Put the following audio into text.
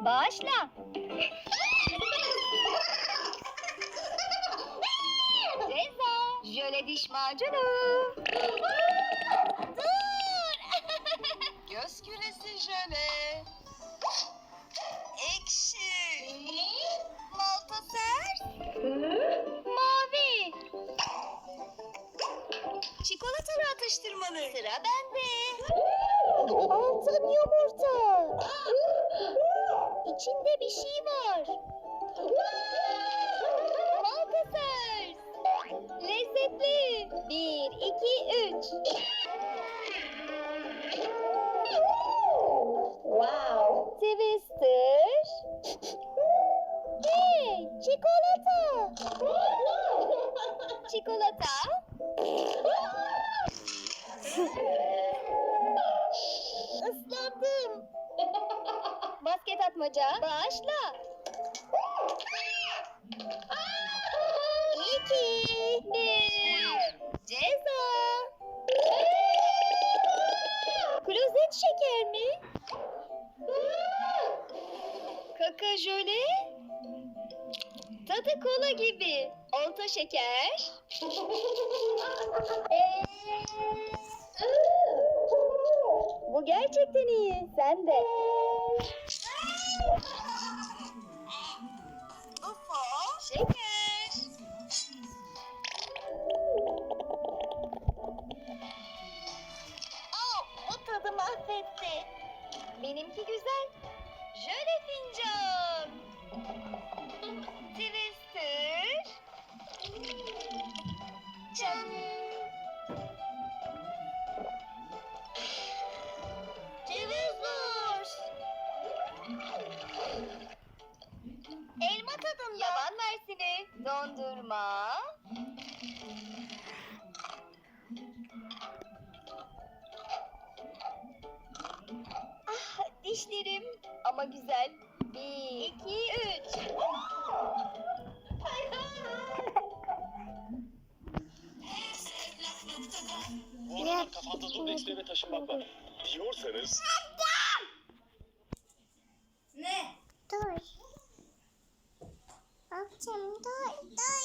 Başla. Ceza. Jöle diş macunu. Dur. Göz küresi jöle. Ekşi. Malta ser. Mavi. Çikolatalı atıştırmalı. Sıra bende. Altın yumurta. İçinde bir şey var. Maltesers. Lezzetli. Bir, iki, üç. Wow. Twister. Hey, çikolata. Çikolata. atmaca. Başla. İki. Bir. Ceza. Klozet şeker mi? Kaka jöle. Tadı kola gibi. Olta şeker. Bu gerçekten iyi. Sen de. Benimki güzel. Jöle fincan. Tadında. Yaban mersini. Dondurma. Ah dişlerim. Ama güzel. Bir, iki, üç. Bu arada kafamda durdekslere taşınmak var. Diyorsanız Jam.